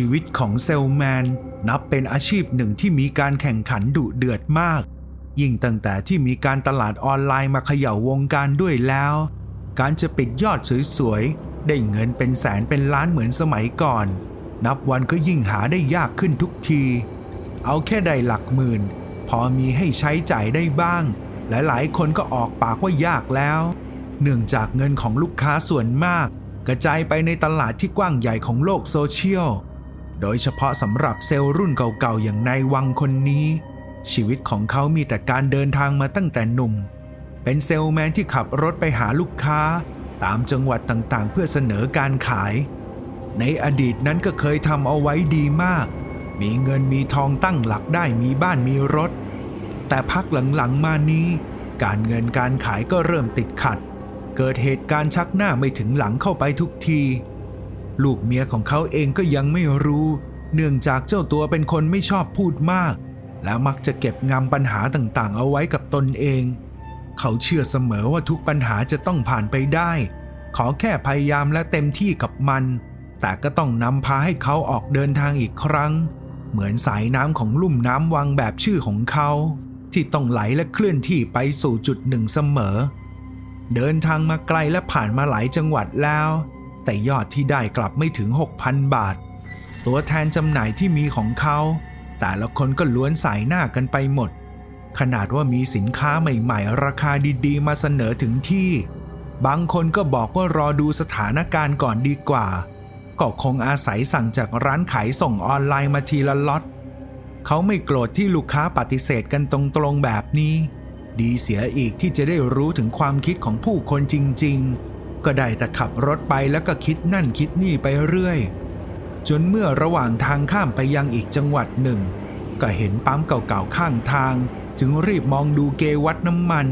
ชีวิตของเซลแมน นับเป็นอาชีพหนึ่งที่มีการแข่งขันดุเดือดมาก ยิ่งตั้งแต่ที่มีการตลาดออนไลน์มาเขย่าวงการด้วยแล้ว การจะปิดยอดสวยๆ ได้เงินเป็นแสนเป็นล้านเหมือนสมัยก่อน นับวันก็ยิ่งหาได้ยากขึ้นทุกที เอาแค่ได้หลักหมื่น พอมีให้ใช้จ่ายได้บ้าง หลายๆ คนก็ออกปากว่ายากแล้ว เนื่องจากเงินของลูกค้าส่วนมากกระจายไปในตลาดที่กว้างใหญ่ของโลกโซเชียล โดยเฉพาะสำหรับเซลล์รุ่นเก่าๆ อย่างนายวังคนนี้ ชีวิตของเขามีแต่การเดินทางมาตั้งแต่หนุ่ม เป็นเซลล์แมนที่ขับรถไปหาลูกค้า ตามจังหวัดต่างๆ เพื่อเสนอการขาย ในอดีตนั้นก็เคยทำเอาไว้ดีมาก มีเงินมีทองตั้งหลักได้มีบ้านมีรถ แต่พักหลังๆมานี้ การเงินการขายก็เริ่มติดขัด เกิดเหตุการณ์ชักหน้าไม่ถึงหลังเข้าไปทุกที ลูกเมียของเขาเองก็ยังไม่รู้ เนื่องจากเจ้าตัวเป็นคนไม่ชอบพูดมาก และมักจะเก็บงำปัญหาต่างๆ เอาไว้กับตนเอง เขาเชื่อเสมอว่าทุกปัญหาจะต้องผ่านไปได้ ขอแค่พยายามและเต็มที่กับมัน แต่ก็ต้องนำพาให้เขาออกเดินทางอีกครั้ง เหมือนสายน้ำของลุ่มน้ำวังแบบชื่อของเขา ที่ต้องไหลและเคลื่อนที่ไปสู่จุดหนึ่งเสมอ เดินทางมาไกลและผ่านมาหลายจังหวัดแล้ว แต่ยอดที่ได้กลับไม่ถึง 6,000 บาท ตัวแทนจำหน่ายที่มีของเขา แต่ละคนก็ล้วนสายหน้ากันไปหมด ขนาดว่ามีสินค้าใหม่ๆ ราคาดีๆ มาเสนอถึงที่ บางคนก็บอกว่ารอดูสถานการณ์ก่อนดีกว่า ก็คงอาศัยสั่งจากร้านขายส่งออนไลน์มาทีละล็อตเขาไม่โกรธที่ลูกค้าปฏิเสธกันตรงๆแบบนี้ ดีเสียอีกที่จะได้รู้ถึงความคิดของผู้คนจริง ๆ ก็ได้แต่ขับรถไปแล้วก็คิดนั่นคิดนี่ไปเรื่อย จนเมื่อระหว่างทางข้ามไปยังอีกจังหวัดหนึ่ง ก็เห็นปั๊มเก่าๆข้างทาง จึงรีบมองดูเกวัดน้ำมัน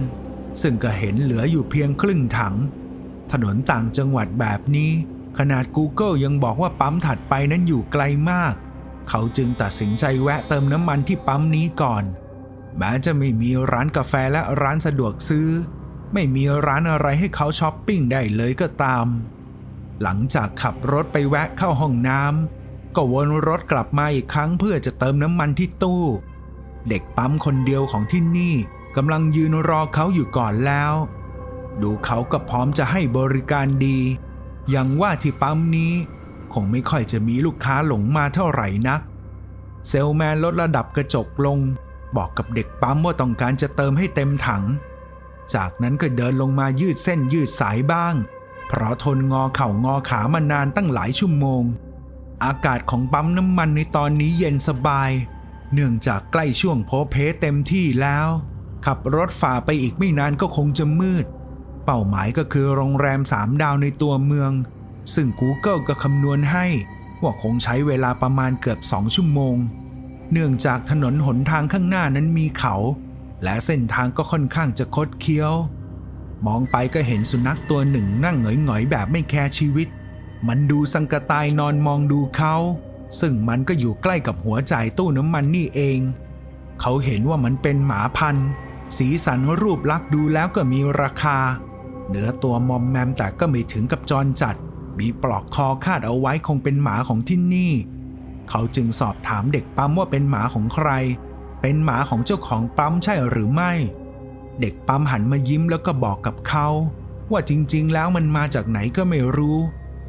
ซึ่งก็เห็นเหลืออยู่เพียงครึ่งถัง ถนนต่างจังหวัดแบบนี้ ขนาด Google ยังบอกว่าปั๊มถัดไปนั้นอยู่ไกลมาก เขาจึงตัดสินใจแวะเติมน้ำมันที่ปั๊มนี้ก่อนแม้จะไม่มีร้านกาแฟและร้านสะดวกซื้อ ไม่มีร้านอะไรให้เขาช้อปปิ้งได้เลยก็ตาม หลังจากขับรถไปแวะเข้าห้องน้ำก็วนรถกลับมาอีกครั้งเพื่อจะเติมน้ำมันที่ตู้ เด็กปั๊มคนเดียวของที่นี่กำลังยืนรอเขาอยู่ก่อนแล้ว ดูเขาก็พร้อมจะให้บริการดี อย่างว่าที่ปั๊มนี้ คงไม่ค่อยจะมีลูกค้าหลงมาเท่าไหร่นัก เซลแมนลดระดับกระจกลง บอกกับเด็กปั๊มว่าต้องการจะเติมให้เต็มถัง จากนั้นก็เดินลงมายืดเส้นยืดสายบ้าง เพราะทนงอเข่างอขามานานตั้งหลายชั่วโมง อากาศของปั๊มน้ำมันในตอนนี้เย็นสบาย เนื่องจากใกล้ช่วงโพเพเต็มที่แล้ว ขับรถฝ่าไปอีกไม่นานก็คงจะมืด เป้าหมายก็คือโรงแรมสามดาวในตัวเมือง ซึ่ง Google ก็คำนวณให้ ว่าคงใช้เวลาประมาณเกือบสองชั่วโมง เนื่องจากถนนหนทางข้างหน้านั้นมีเขา และเส้นทางก็ค่อนข้างจะคดเคี้ยว มองไปก็เห็นสุนัขตัวหนึ่งนั่งหงอยๆแบบไม่แคร์ชีวิต มันดูสังกตายนอนมองดูเขา ซึ่งมันก็อยู่ใกล้กับหัวจ่ายตู้น้ำมันนี่เอง เขาเห็นว่ามันเป็นหมาพันธุ์ สีสันรูปลักษ์ดูแล้วก็มีราคา เนื้อตัวมอมแมมแต่ก็ไม่ถึงกับจรจัด มีปลอกคอคาดเอาไว้คงเป็นหมาของที่นี่ เขาจึงสอบถามเด็กปั๊มว่าเป็นหมาของใคร เป็นหมาของเจ้าของปั๊มใช่หรือไม่ เด็กปั๊มหันมายิ้มแล้วก็บอกกับเขาว่าจริงๆ แล้วมันมาจากไหนก็ไม่รู้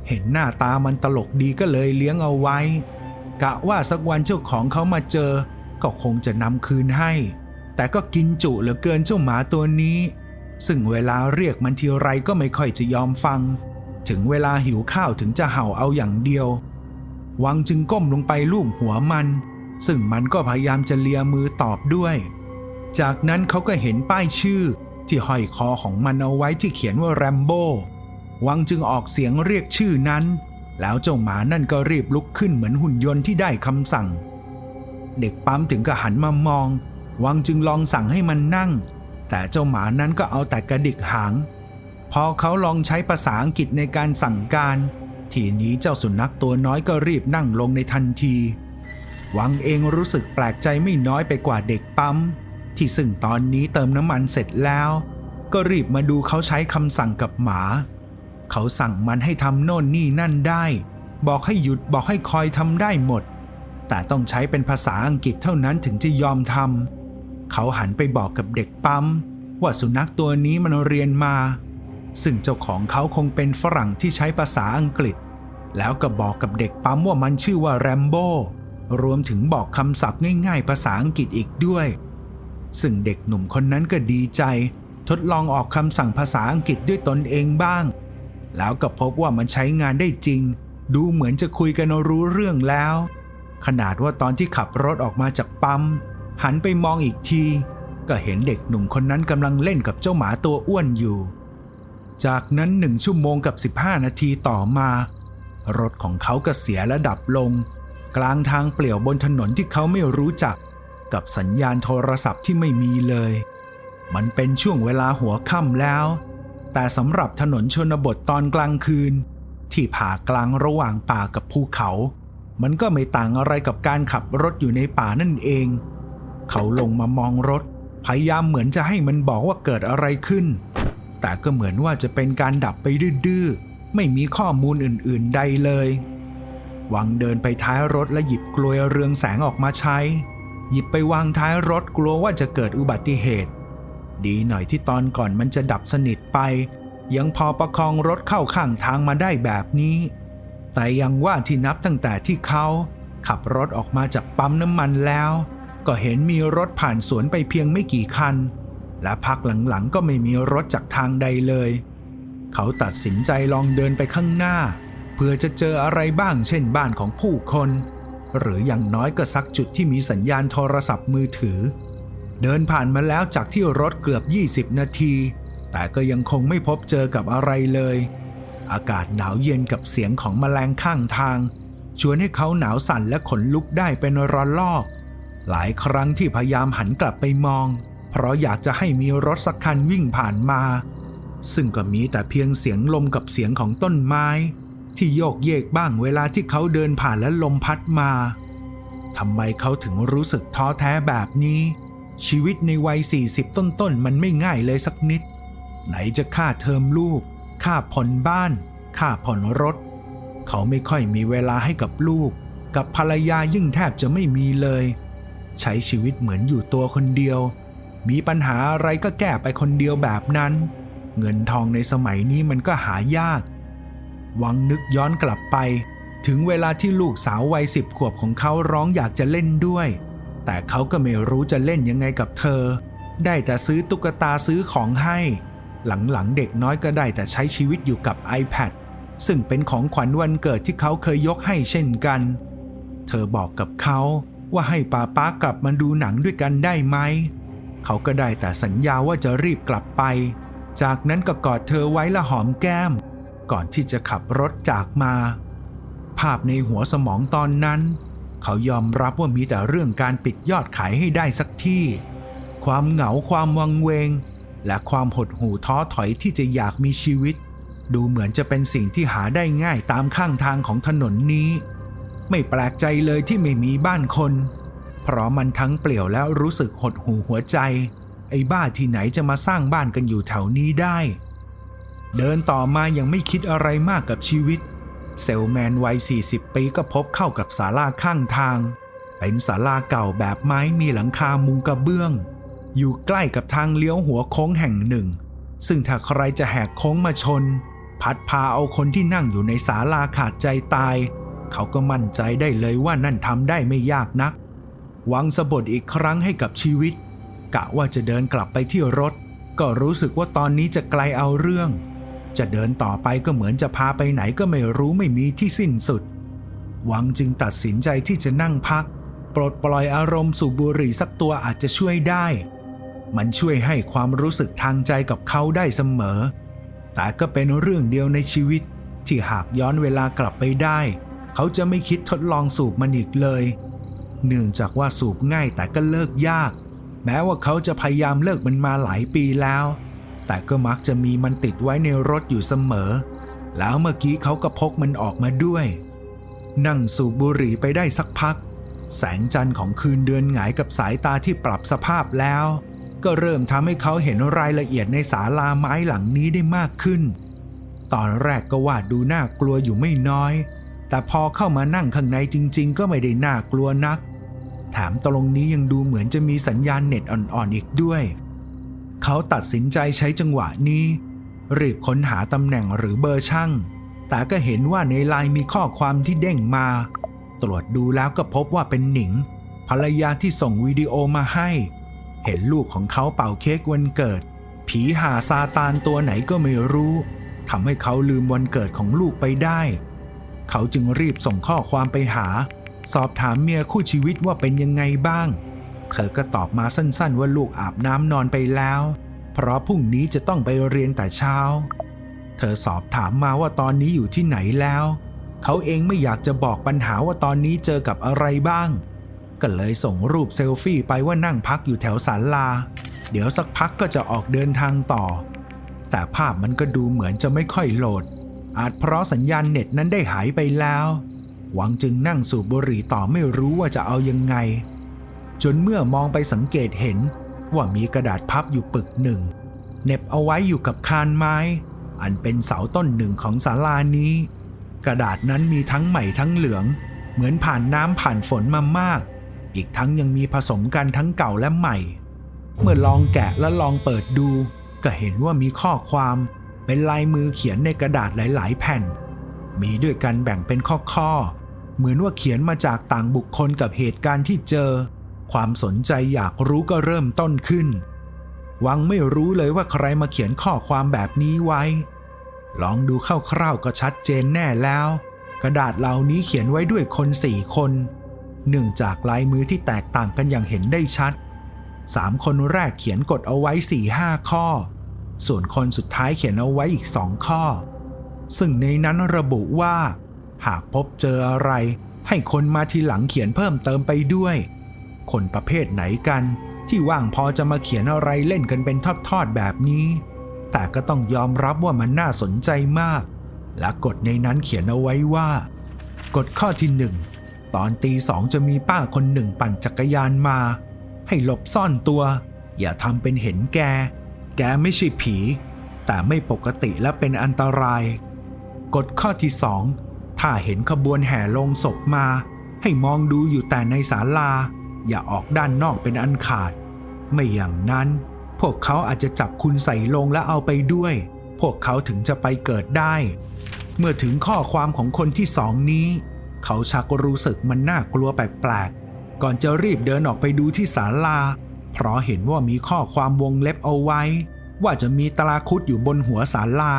เห็นหน้าตามันตลกดีก็เลยเลี้ยงเอาไว้ กะว่าสักวันเจ้าของเขามาเจอ ก็คงจะนำคืนให้ แต่ก็กินจุเหลือเกินเจ้าหมาตัวนี้ ซึ่งเวลาเรียกมันทีไรก็ไม่ค่อยจะยอมฟัง ถึงเวลาหิวข้าวถึงจะเห่าเอาอย่างเดียว วังจึงก้มลงไปลูบหัวมัน ซึ่งมันก็พยายามจะเลียมือตอบด้วย จากนั้นเขาก็เห็นป้ายชื่อที่ห้อยคอของมันเอาไว้ที่เขียนว่าแรมโบ้วังจึงออกเสียงเรียกชื่อนั้น แล้วเจ้าหมานั่นก็รีบลุกขึ้นเหมือนหุ่นยนต์ที่ได้คำสั่ง เด็กปั๊มถึงกับหันมามอง วังจึงลองสั่งให้มันนั่ง แต่เจ้าหมานั้นก็เอาแต่กระดิกหาง พอเขาลองใช้ภาษาอังกฤษในการสั่งการ ทีนี้เจ้าสุนัขตัวน้อยก็รีบนั่งลงในทันที วังเองรู้สึกแปลกใจไม่น้อยไปกว่าเด็กปั๊ม ที่ซึ่งตอนนี้เติมน้ำมันเสร็จแล้ว ก็รีบมาดูเขาใช้คำสั่งกับหมา เขาสั่งมันให้ทำโน่นนี่นั่นได้ บอกให้หยุดบอกให้คอยทำได้หมด แต่ต้องใช้เป็นภาษาอังกฤษเท่านั้นถึงจะยอมทำเขาหันไปบอกกับเด็กปั๊ม ว่าสุนัขตัวนี้มันเรียนมา ซึ่งเจ้าของเขาคงเป็นฝรั่งที่ใช้ภาษาอังกฤษ แล้วก็บอกกับเด็กปั๊มว่ามันชื่อว่าแรมโบ้ รวมถึงบอกคำศัพท์ง่ายๆ ภาษาอังกฤษอีกด้วย ซึ่งเด็กหนุ่มคนนั้นก็ดีใจ ทดลองออกคำสั่งภาษาอังกฤษด้วยตนเองบ้าง แล้วก็พบว่ามันใช้งานได้จริง ดูเหมือนจะคุยกันรู้เรื่องแล้ว ขนาดว่าตอนที่ขับรถออกมาจากปั๊ม หันไปมองอีกที ก็เห็นเด็กหนุ่มคนนั้นกำลังเล่นกับเจ้าหมาตัวอ้วนอยู่ จากนั้นหนึ่งชั่วโมงกับ 15 นาทีต่อมา รถของเขาก็เสียและดับลง กลางทางเปลี่ยวบนถนนที่เขาไม่รู้จัก กับสัญญาณโทรศัพท์ที่ไม่มีเลย มันเป็นช่วงเวลาหัวค่ำแล้ว แต่สำหรับถนนชนบทตอนกลางคืน ที่ผ่ากลางระหว่างป่ากับภูเขา มันก็ไม่ต่างอะไรกับการขับรถอยู่ในป่านั่นเอง เขาลงมามองรถ พยายามเหมือนจะให้มันบอกว่าเกิดอะไรขึ้น แต่ก็เหมือนว่าจะเป็นการดับไปดื้อๆไม่มีข้อมูลอื่น ๆ ใดเลย วังเดินไปท้ายรถและหยิบกลวยเรืองแสงออกมาใช้ หยิบไปวางท้ายรถกลัวว่าจะเกิดอุบัติเหตุ ดีหน่อยที่ตอนก่อนมันจะดับสนิทไป ยังพอประคองรถเข้าข้างทางมาได้แบบนี้ แต่ยังว่าที่นับตั้งแต่ที่เขาขับรถออกมาจากปั๊มน้ำมันแล้ว ก็เห็นมีรถผ่านสวนไปเพียงไม่กี่คัน และพักหลังๆก็ไม่มีรถจากทางใดเลย เขาตัดสินใจลองเดินไปข้างหน้า เพื่อจะเจออะไรบ้างเช่นบ้านของผู้คน หรืออย่างน้อยก็สักจุดที่มีสัญญาณโทรศัพท์มือถือ เดินผ่านมาแล้วจากที่รถเกือบ 20 นาที แต่ก็ยังคงไม่พบเจอกับอะไรเลย อากาศหนาวเย็นกับเสียงของแมลงข้างทาง ชวนให้เขาหนาวสั่นและขนลุกได้เป็นระลอก หลายครั้งที่พยายามหันกลับไปมอง เพราะอยากจะให้มีรถสักคันวิ่งผ่านมา ซึ่งก็มีแต่เพียงเสียงลมกับเสียงของต้นไม้ ที่โยกเยกบ้างเวลาที่เขาเดินผ่านและลมพัดมาทำไมเขาถึงรู้สึกท้อแท้แบบนี้ ชีวิตในวัย 40 ต้นๆ มันไม่ง่ายเลยสักนิด ไหนจะค่าเทอมลูก ค่าผ่อนบ้าน ค่าผ่อนรถ เขาไม่ค่อยมีเวลาให้กับลูก กับภรรยายิ่งแทบจะไม่มีเลย ใช้ชีวิตเหมือนอยู่ตัวคนเดียว มีปัญหาอะไรก็แก้ไปคนเดียวแบบนั้น เงินทองในสมัยนี้มันก็หายาก หวังนึกย้อนกลับไป ถึงเวลาที่ลูกสาววัยสิบขวบของเขาร้องอยากจะเล่นด้วย แต่เขาก็ไม่รู้จะเล่นยังไงกับเธอ ได้แต่ซื้อตุ๊กตาซื้อของให้ หลังๆเด็กน้อยก็ได้แต่ใช้ชีวิตอยู่กับ iPad ซึ่งเป็นของขวัญวันเกิดที่เขาเคยยกให้เช่นกัน เธอบอกกับเขาว่าให้ป้าป้ากลับมาดูหนังด้วยกันได้ไหม เขาก็ได้แต่สัญญาว่าจะรีบกลับไป จากนั้นก็กอดเธอไว้และหอมแก้ม ก่อนที่จะขับรถจากมา ภาพในหัวสมองตอนนั้น เขายอมรับว่ามีแต่เรื่องการปิดยอดขายให้ได้สักที่ ความเหงาความวังเวง และความหดหู่ท้อถอยที่จะอยากมีชีวิต ดูเหมือนจะเป็นสิ่งที่หาได้ง่ายตามข้างทางของถนนนี้ ไม่แปลกใจเลยที่ไม่มีบ้านคน เพราะมันทั้งเปลี่ยวและรู้สึกหดหู่หัวใจ ไอ้บ้าที่ไหนจะมาสร้างบ้านกันอยู่แถวนี้ได้ เดินต่อมายังไม่คิดอะไรมากกับชีวิต เซลแมนวัย 40 ปีก็พบเข้ากับศาลาข้างทาง เป็นศาลาเก่าแบบไม้มีหลังคามุงกระเบื้อง อยู่ใกล้กับทางเลี้ยวหัวโค้งแห่งหนึ่ง ซึ่งถ้าใครจะแหกโค้งมาชน พัดพาเอาคนที่นั่งอยู่ในศาลาขาดใจตาย เขาก็มั่นใจได้เลยว่านั่นทำได้ไม่ยากนักหวังสะบดอีกครั้งให้กับชีวิต กะว่าจะเดินกลับไปที่รถ ก็รู้สึกว่าตอนนี้จะไกลเอาเรื่อง จะเดินต่อไปก็เหมือนจะพาไปไหนก็ไม่รู้ไม่มีที่สิ้นสุด หวังจึงตัดสินใจที่จะนั่งพัก ปลดปล่อยอารมณ์สูบบุหรี่สักตัวอาจจะช่วยได้ มันช่วยให้ความรู้สึกทางใจกับเขาได้เสมอ แต่ก็เป็นเรื่องเดียวในชีวิต ที่หากย้อนเวลากลับไปได้ เขาจะไม่คิดทดลองสูบมันอีกเลย เนื่องจากว่าสูบง่ายแต่ก็เลิกยาก แม้ว่าเขาจะพยายามเลิกมันมาหลายปีแล้ว แต่ก็มักจะมีมันติดไว้ในรถอยู่เสมอ แล้วเมื่อกี้เขาก็พกมันออกมาด้วย นั่งสูบบุหรี่ไปได้สักพัก แสงจันทร์ของคืนเดือนหงายกับสายตาที่ปรับสภาพแล้ว ก็เริ่มทำให้เขาเห็นรายละเอียดในศาลาไม้หลังนี้ได้มากขึ้น ตอนแรกก็ว่าดูน่ากลัวอยู่ไม่น้อย แต่พอเข้ามานั่งข้างในจริง ๆ ก็ไม่ได้น่ากลัวนัก แถมตรงนี้ยังดูเหมือนจะมีสัญญาณเน็ตอ่อนๆอีกด้วย เขาตัดสินใจใช้จังหวะนี้ รีบค้นหาตำแหน่งหรือเบอร์ช่าง แต่ก็เห็นว่าในไลน์มีข้อความที่เด้งมา ตรวจดูแล้วก็พบว่าเป็นหนิง ภรรยาที่ส่งวิดีโอมาให้ เห็นลูกของเขาเป่าเค้กวันเกิด ผีหาซาตานตัวไหนก็ไม่รู้ทำให้เขาลืมวันเกิดของลูกไปได้ เขาจึงรีบส่งข้อความไปหา สอบถามเมียคู่ชีวิตว่าเป็นยังไงบ้าง เธอก็ตอบมาสั้นๆ ว่าลูกอาบน้ำนอนไปแล้ว เพราะพรุ่งนี้จะต้องไปเรียนแต่เช้า เธอสอบถามมาว่าตอนนี้อยู่ที่ไหนแล้ว เขาเองไม่อยากจะบอกปัญหาว่าตอนนี้เจอกับอะไรบ้าง ก็เลยส่งรูปเซลฟี่ไปว่านั่งพักอยู่แถวศาลา เดี๋ยวสักพักก็จะออกเดินทางต่อ แต่ภาพมันก็ดูเหมือนจะไม่ค่อยโหลด อาจเพราะสัญญาณเน็ตนั้นได้หายไปแล้ว หวังจึงนั่งสูบบุหรี่ต่อไม่รู้ว่าจะเอายังไง จนเมื่อมองไปสังเกตเห็นว่ามีกระดาษพับอยู่ปึกหนึ่งเน็บเอาไว้อยู่กับคานไม้ อันเป็นเสาต้นหนึ่งของศาลานี้ กระดาษนั้นมีทั้งใหม่ทั้งเหลือง เหมือนผ่านน้ำผ่านฝนมามาก อีกทั้งยังมีผสมกันทั้งเก่าและใหม่ เมื่อลองแกะและลองเปิดดู ก็เห็นว่ามีข้อความเป็นลายมือเขียนในกระดาษหลาย ๆ แผ่น มีด้วยกันแบ่งเป็นข้อๆเหมือนว่าเขียนมาจากต่างบุคคลกับเหตุการณ์ที่เจอ ความสนใจอยากรู้ก็เริ่มต้นขึ้น วังไม่รู้เลยว่าใครมาเขียนข้อความแบบนี้ไว้ ลองดูคร่าวๆก็ชัดเจนแน่แล้ว กระดาษเหล่านี้เขียนไว้ด้วยคนสี่คนเนื่องจากลายมือที่แตกต่างกันอย่างเห็นได้ชัดสามคนแรกเขียนกฎเอาไว้สี่ห้าข้อ ส่วนคนสุดท้ายเขียนเอาไว้อีกสองข้อ ซึ่งในนั้นระบุว่า หากพบเจออะไร ให้คนมาทีหลังเขียนเพิ่มเติมไปด้วย คนประเภทไหนกัน ที่ว่างพอจะมาเขียนอะไรเล่นกันเป็นทอดๆแบบนี้ แต่ก็ต้องยอมรับว่ามันน่าสนใจมาก และกฎในนั้นเขียนเอาไว้ว่า กฎข้อที่หนึ่งตอนตีสองจะมีป้าคนหนึ่งปั่นจักรยานมา ให้หลบซ่อนตัว อย่าทำเป็นเห็นแก แกไม่ใช่ผี แต่ไม่ปกติและเป็นอันตราย กฎข้อที่สองถ้าเห็นขบวนแห่ลงศพมา ให้มองดูอยู่แต่ในศาลา อย่าออกด้านนอกเป็นอันขาด ไม่อย่างนั้น พวกเขาอาจจะจับคุณใส่ลงและเอาไปด้วย พวกเขาถึงจะไปเกิดได้ เมื่อถึงข้อความของคนที่สองนี้ เขาชักรู้สึกมันน่ากลัวแปลกๆ ก่อนจะรีบเดินออกไปดูที่ศาลา เพราะเห็นว่ามีข้อความวงเล็บเอาไว้ ว่าจะมีตราคุดอยู่บนหัวศาลา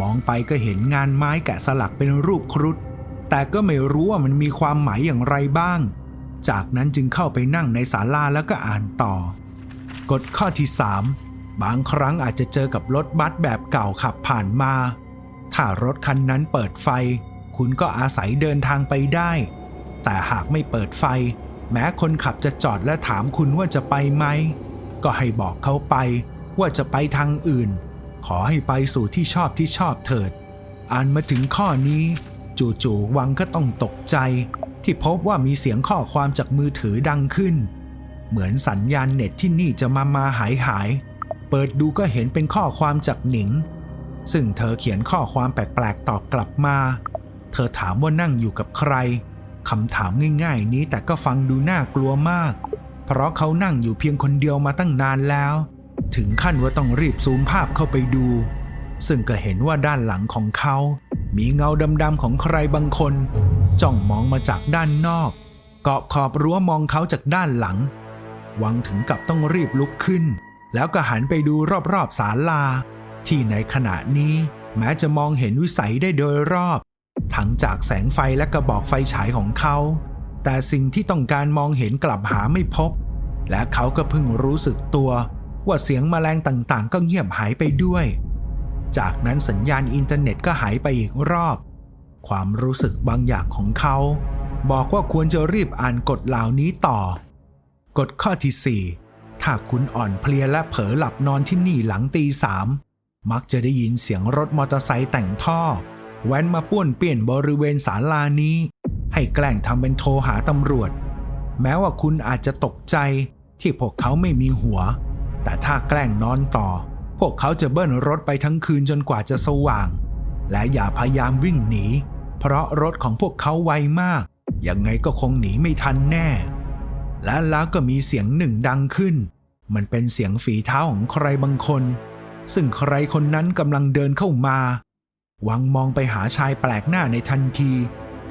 มองไปก็เห็นงานไม้แกะสลักเป็นรูปครุฑแต่ก็ไม่รู้ว่ามันมีความหมายอย่างไรบ้าง จากนั้นจึงเข้าไปนั่งในศาลาแล้วก็อ่านต่อ กฎข้อที่ 3 บางครั้งอาจจะเจอกับรถบัสแบบเก่าขับผ่านมา ถ้ารถคันนั้นเปิดไฟ คุณก็อาศัยเดินทางไปได้ แต่หากไม่เปิดไฟ แม้คนขับจะจอดและถามคุณว่าจะไปไหม ก็ให้บอกเขาไป ว่าจะไปทางอื่น ขอให้ไปสู่ที่ชอบที่ชอบเถิด อ่านมาถึงข้อนี้ จู่ๆวังก็ต้องตกใจ ที่พบว่ามีเสียงข้อความจากมือถือดังขึ้น เหมือนสัญญาณเน็ตที่นี่จะมามาหายหาย เปิดดูก็เห็นเป็นข้อความจากหนิง ซึ่งเธอเขียนข้อความแปลกๆตอบกลับมา เธอถามว่านั่งอยู่กับใครคำถามง่ายๆ นี้แต่ก็ฟังดูน่ากลัวมาก เพราะเขานั่งอยู่เพียงคนเดียวมาตั้งนานแล้ว ถึงขั้นว่าต้องรีบซูมภาพเข้าไปดู ซึ่งก็เห็นว่าด้านหลังของเขา มีเงาดำๆของใครบางคน จ้องมองมาจากด้านนอก เกาะขอบรั้วมองเขาจากด้านหลัง วังถึงกับต้องรีบลุกขึ้น แล้วก็หันไปดูรอบๆศาลา ที่ในขณะนี้แม้จะมองเห็นวิสัยได้โดยรอบ ทั้งจากแสงไฟและกระบอกไฟฉายของเขา แต่สิ่งที่ต้องการมองเห็นกลับหาไม่พบ และเขาก็เพิ่งรู้สึกตัวว่าเสียงแมลงต่างๆ ก็เงียบหายไปด้วย จากนั้นสัญญาณอินเทอร์เน็ตก็หายไปอีกรอบ ความรู้สึกบางอย่างของเขา บอกว่าควรจะรีบอ่านกฎเหล่านี้ต่อ กฎข้อที่ 4 ถ้าคุณอ่อนเพลียและเผลอหลับนอนที่นี่หลังตีสามมักจะได้ยินเสียงรถมอเตอร์ไซค์แต่งท่อ แว้นมาป้วนเปี้ยนบริเวณศาลานี้ ให้แกล้งทำเป็นโทรหาตำรวจ แม้ว่าคุณอาจจะตกใจที่พวกเขาไม่มีหัว แต่ถ้าแกล้งนอนต่อ พวกเขาจะเบิ้ลรถไปทั้งคืนจนกว่าจะสว่าง และอย่าพยายามวิ่งหนี เพราะรถของพวกเขาไวมาก ยังไงก็คงหนีไม่ทันแน่ และแล้วก็มีเสียงหนึ่งดังขึ้น มันเป็นเสียงฝีเท้าของใครบางคน ซึ่งใครคนนั้นกำลังเดินเข้ามา วังมองไปหาชายแปลกหน้าในทันที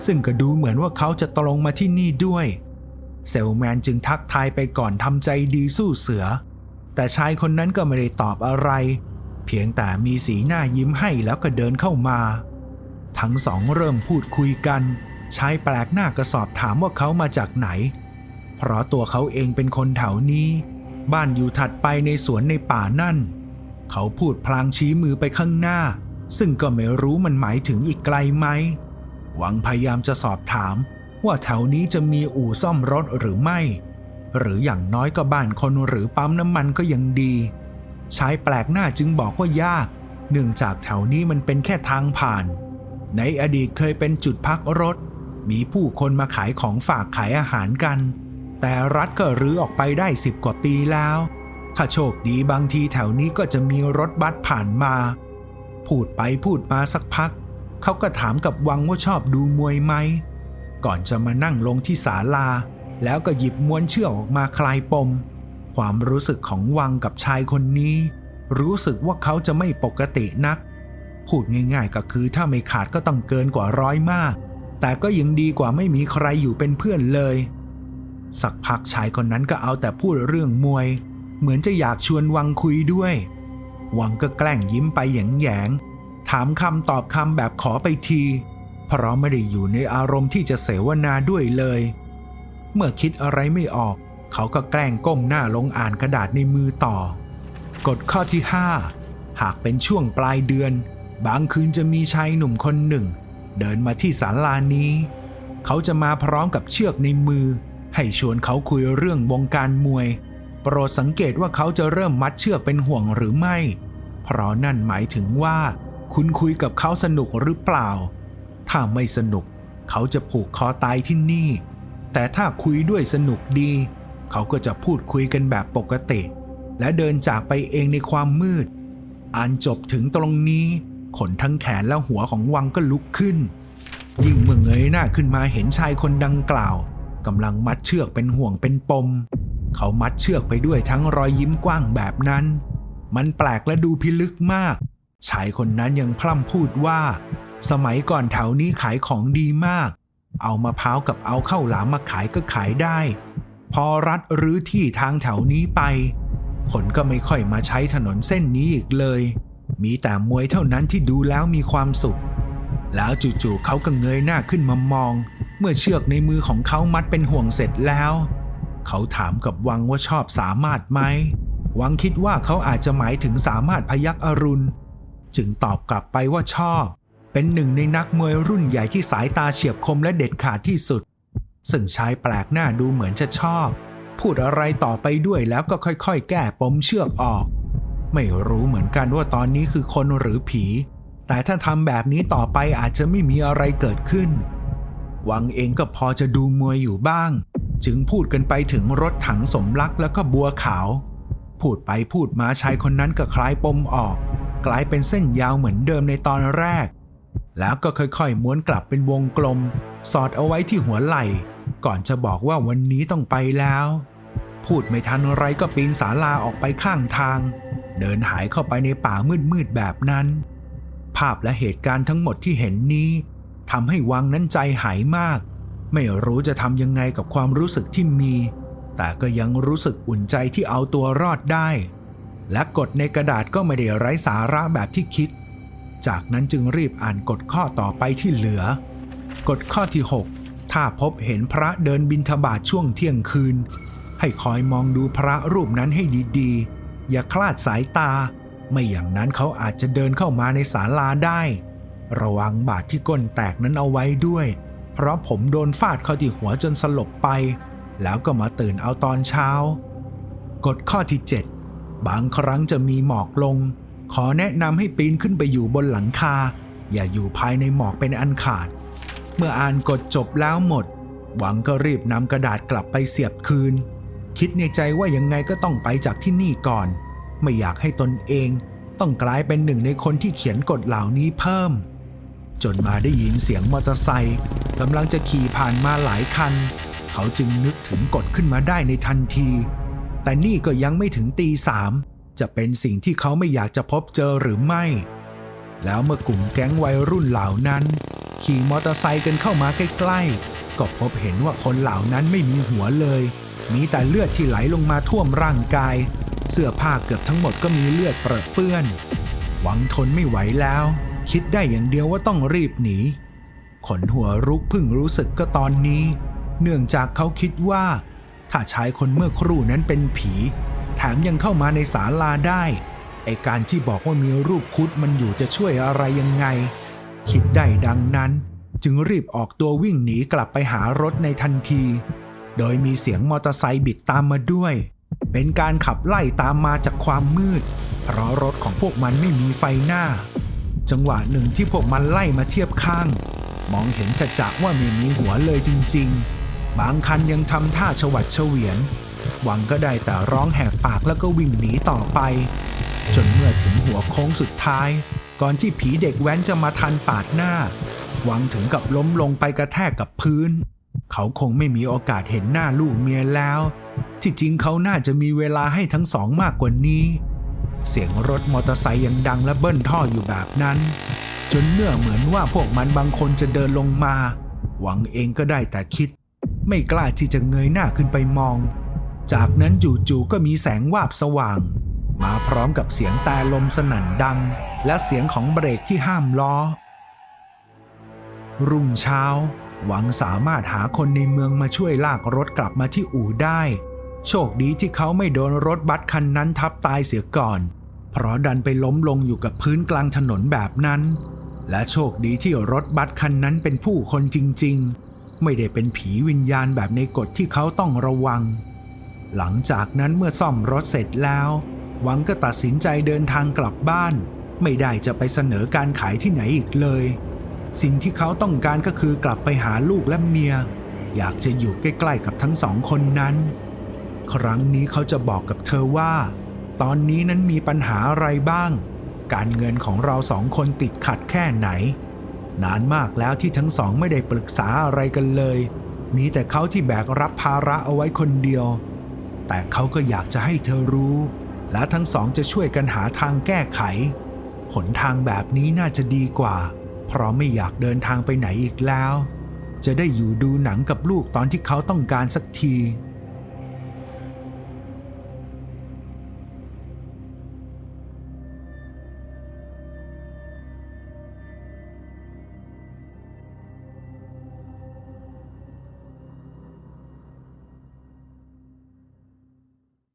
ซึ่งก็ดูเหมือนว่าเขาจะตรงมาที่นี่ด้วย เซลแมนจึงทักทายไปก่อนทำใจดีสู้เสือ แต่ชายคนนั้นก็ไม่ได้ตอบอะไร เพียงแต่มีสีหน้ายิ้มให้แล้วก็เดินเข้ามา ทั้งสองเริ่มพูดคุยกันชายแปลกหน้าก็สอบถามว่าเขามาจากไหน เพราะตัวเขาเองเป็นคนแถวนี้ บ้านอยู่ถัดไปในสวนในป่านั่น เขาพูดพลางชี้มือไปข้างหน้า ซึ่งก็ไม่รู้มันหมายถึงอีกไกลไหม หวังพยายามจะสอบถาม ว่าแถวนี้จะมีอู่ซ่อมรถหรือไม่ หรืออย่างน้อยก็บ้านคนหรือปั๊มน้ำมันก็ยังดี ชายแปลกหน้าจึงบอกว่ายาก เนื่องจากแถวนี้มันเป็นแค่ทางผ่าน ในอดีตเคยเป็นจุดพักรถ มีผู้คนมาขายของฝากขายอาหารกัน แต่รัฐก็รื้อออกไปได้สิบกว่าปีแล้ว ถ้าโชคดีบางทีแถวนี้ก็จะมีรถบัสผ่านมา พูดไปพูดมาสักพัก เขาก็ถามกับวังว่าชอบดูมวยไหม ก่อนจะมานั่งลงที่ศาลา แล้วก็หยิบม้วนเชือกออกมาคลายปม ความรู้สึกของวังกับชายคนนี้ รู้สึกว่าเขาจะไม่ปกตินัก พูดง่ายๆก็คือถ้าไม่ขาดก็ต้องเกินกว่าร้อยมาก แต่ก็ยังดีกว่าไม่มีใครอยู่เป็นเพื่อนเลย สักพักชายคนนั้นก็เอาแต่พูดเรื่องมวย เหมือนจะอยากชวนวังคุยด้วย วังก็แกล้งยิ้มไปแยงถามคำตอบคำแบบขอไปที เพราะไม่ได้อยู่ในอารมณ์ที่จะเสวนาด้วยเลย เมื่อคิดอะไรไม่ออก เขาก็แกล้งก้มหน้าลงอ่านกระดาษในมือต่อ กฎข้อที่ 5 หากเป็นช่วงปลายเดือน บางคืนจะมีชายหนุ่มคนหนึ่ง เดินมาที่ศาลานี้ เขาจะมาพร้อมกับเชือกในมือ ให้ชวนเขาคุยเรื่องวงการมวย โปรดสังเกตว่าเขาจะเริ่มมัดเชือกเป็นห่วงหรือไม่ เพราะนั่นหมายถึงว่า คุณคุยกับเขาสนุกหรือเปล่า ถ้าไม่สนุก เขาจะผูกคอตายที่นี่ แต่ถ้าคุยด้วยสนุกดีเเขาก็จะพูดคุยกันแบบปกติ และเดินจากไปเองในความมืด อ่านจบถึงตรงนี้ ขนทั้งแขนและหัวของวังก็ลุกขึ้น ยิ่งเมื่อเงยหน้าขึ้นมาเห็นชายคนดังกล่าวกำลังมัดเชือกเป็นห่วงเป็นปม เขามัดเชือกไปด้วยทั้งรอยยิ้มกว้างแบบนั้น มันแปลกและดูพิลึกมาก ชายคนนั้นยังพร่ำพูดว่า สมัยก่อนแถวนี้ขายของดีมาก เอามะพร้าวกับเอาเข้าวหลามมาขายก็ขายได้ พอรัฐรื้อที่ทางแถวนี้ไป คนก็ไม่ค่อยมาใช้ถนนเส้นนี้อีกเลย มีแต่มวยเท่านั้นที่ดูแล้วมีความสุข แล้วจู่ๆเขาก็เงยหน้าขึ้นมามอง เมื่อเชือกในมือของเขามัดเป็นห่วงเสร็จแล้ว เขาถามกับวังว่าชอบสามารถไหมวังคิดว่าเขาอาจจะหมายถึงสามารถพยักอรุณ จึงตอบกลับไปว่าชอบ เป็นหนึ่งในนักมวยรุ่นใหญ่ที่สายตาเฉียบคมและเด็ดขาดที่สุด ซึ่งชายแปลกหน้าดูเหมือนจะชอบ พูดอะไรต่อไปด้วยแล้วก็ค่อยๆ แก้ปมเชือกออก ไม่รู้เหมือนกันว่าตอนนี้คือคนหรือผี แต่ถ้าทำแบบนี้ต่อไปอาจจะไม่มีอะไรเกิดขึ้น วังเองก็พอจะดูมวยอยู่บ้าง จึงพูดกันไปถึงรถถังสมรักแล้วก็บัวขาว พูดไปพูดมาชายคนนั้นก็คลายปมออก กลายเป็นเส้นยาวเหมือนเดิมในตอนแรกแล้วก็ค่อยๆ ม้วนกลับเป็นวงกลม สอดเอาไว้ที่หัวไหล่ ก่อนจะบอกว่าวันนี้ต้องไปแล้ว พูดไม่ทันไรก็ปีนศาลาออกไปข้างทาง เดินหายเข้าไปในป่ามืดๆแบบนั้น ภาพและเหตุการณ์ทั้งหมดที่เห็นนี้ทำให้วังนั้นใจหายมาก ไม่รู้จะทำยังไงกับความรู้สึกที่มี แต่ก็ยังรู้สึกอุ่นใจที่เอาตัวรอดได้ และกฎในกระดาษก็ไม่ได้ไร้สาระแบบที่คิด จากนั้นจึงรีบอ่านกฎข้อต่อไปที่เหลือกฎข้อที่ 6 ถ้าพบเห็นพระเดินบินทบาทช่วงเที่ยงคืน ให้คอยมองดูพระรูปนั้นให้ดีๆ อย่าคลาดสายตา ไม่อย่างนั้นเขาอาจจะเดินเข้ามาในศาลาได้ ระวังบาดที่ก้นแตกนั้นเอาไว้ด้วย เพราะผมโดนฟาดเข้าที่หัวจนสลบไป แล้วก็มาตื่นเอาตอนเช้ากฎข้อที่ 7 บางครั้งจะมีหมอกลง ขอแนะนำให้ปีนขึ้นไปอยู่บนหลังคา อย่าอยู่ภายในหมอกเป็นอันขาด เมื่ออ่านกฎจบแล้วหมด หวังก็รีบนำกระดาษกลับไปเสียบคืน คิดในใจว่ายังไงก็ต้องไปจากที่นี่ก่อน ไม่อยากให้ตนเองต้องกลายเป็นหนึ่งในคนที่เขียนกฎเหล่านี้เพิ่ม จนมาได้ยินเสียงมอเตอร์ไซค์กำลังจะขี่ผ่านมาหลายคัน เขาจึงนึกถึงกฎขึ้นมาได้ในทันที แต่นี่ก็ยังไม่ถึงตีสามจะเป็นสิ่งที่เขาไม่อยากจะพบเจอหรือไม่ แล้วเมื่อกลุ่มแก๊งวัยรุ่นเหล่านั้น ขี่มอเตอร์ไซค์กันเข้ามาใกล้ๆ ก็พบเห็นว่าคนเหล่านั้นไม่มีหัวเลย มีแต่เลือดที่ไหลลงมาท่วมร่างกาย เสื้อผ้าเกือบทั้งหมดก็มีเลือดเปรอะเปื้อน หวังทนไม่ไหวแล้ว คิดได้อย่างเดียวว่าต้องรีบหนี ขนหัวรุกพิ่งรู้สึกก็ตอนนี้ เนื่องจากเขาคิดว่า ถ้าชายคนเมื่อครู่นั้นเป็นผี แถมยังเข้ามาในศาลาได้ไอการที่บอกว่ามีรูปคุดมันอยู่จะช่วยอะไรยังไง คิดได้ดังนั้น จึงรีบออกตัววิ่งหนีกลับไปหารถในทันที โดยมีเสียงมอเตอร์ไซค์บิดตามมาด้วย เป็นการขับไล่ตามมาจากความมืด เพราะรถของพวกมันไม่มีไฟหน้า จังหวะหนึ่งที่พวกมันไล่มาเทียบข้าง มองเห็นจะจะว่าไม่มีหัวเลยจริง ๆ บางคันยังทำท่าฉวัดเฉวียน หวังก็ได้แต่ร้องแหกปากแล้วก็วิ่งหนีต่อไป จนเมื่อถึงหัวโค้งสุดท้าย ก่อนที่ผีเด็กแว้นจะมาทันปาดหน้า หวังถึงกับล้มลงไปกระแทกกับพื้น เขาคงไม่มีโอกาสเห็นหน้าลูกเมียแล้ว ที่จริงเขาน่าจะมีเวลาให้ทั้งสองมากกว่านี้ เสียงรถมอเตอร์ไซค์ยังดังและเบิ้ลท่ออยู่แบบนั้น จนเมื่อเหมือนว่าพวกมันบางคนจะเดินลงมา หวังเองก็ได้แต่คิด ไม่กล้าที่จะเงยหน้าขึ้นไปมอง จากนั้นจู่ๆก็มีแสงวาบสว่าง มาพร้อมกับเสียงแต่ลมสนั่นดัง และเสียงของเบรกที่ห้ามล้อ รุ่งเช้า หวังสามารถหาคนในเมืองมาช่วยลากรถกลับมาที่อู่ได้ โชคดีที่เขาไม่โดนรถบัสคันนั้นทับตายเสียก่อน เพราะดันไปล้มลงอยู่กับพื้นกลางถนนแบบนั้น และโชคดีที่รถบัสคันนั้นเป็นผู้คนจริง ๆ ไม่ได้เป็นผีวิญญาณแบบในกฎที่เขาต้องระวัง หลังจากนั้นเมื่อซ่อมรถเสร็จแล้ว หวังก็ตัดสินใจเดินทางกลับบ้าน ไม่ได้จะไปเสนอการขายที่ไหนอีกเลย สิ่งที่เขาต้องการก็คือกลับไปหาลูกและเมีย อยากจะอยู่ใกล้ๆกับทั้งสองคนนั้น ครั้งนี้เขาจะบอกกับเธอว่า ตอนนี้นั้นมีปัญหาอะไรบ้าง การเงินของเราสองคนติดขัดแค่ไหน นานมากแล้วที่ทั้งสองไม่ได้ปรึกษาอะไรกันเลย มีแต่เขาที่แบกรับภาระเอาไว้คนเดียว แต่เขาก็อยากจะให้เธอรู้ และทั้งสองจะช่วยกันหาทางแก้ไข หนทางแบบนี้น่าจะดีกว่า เพราะไม่อยากเดินทางไปไหนอีกแล้ว จะได้อยู่ดูหนังกับลูกตอนที่เขาต้องการสักที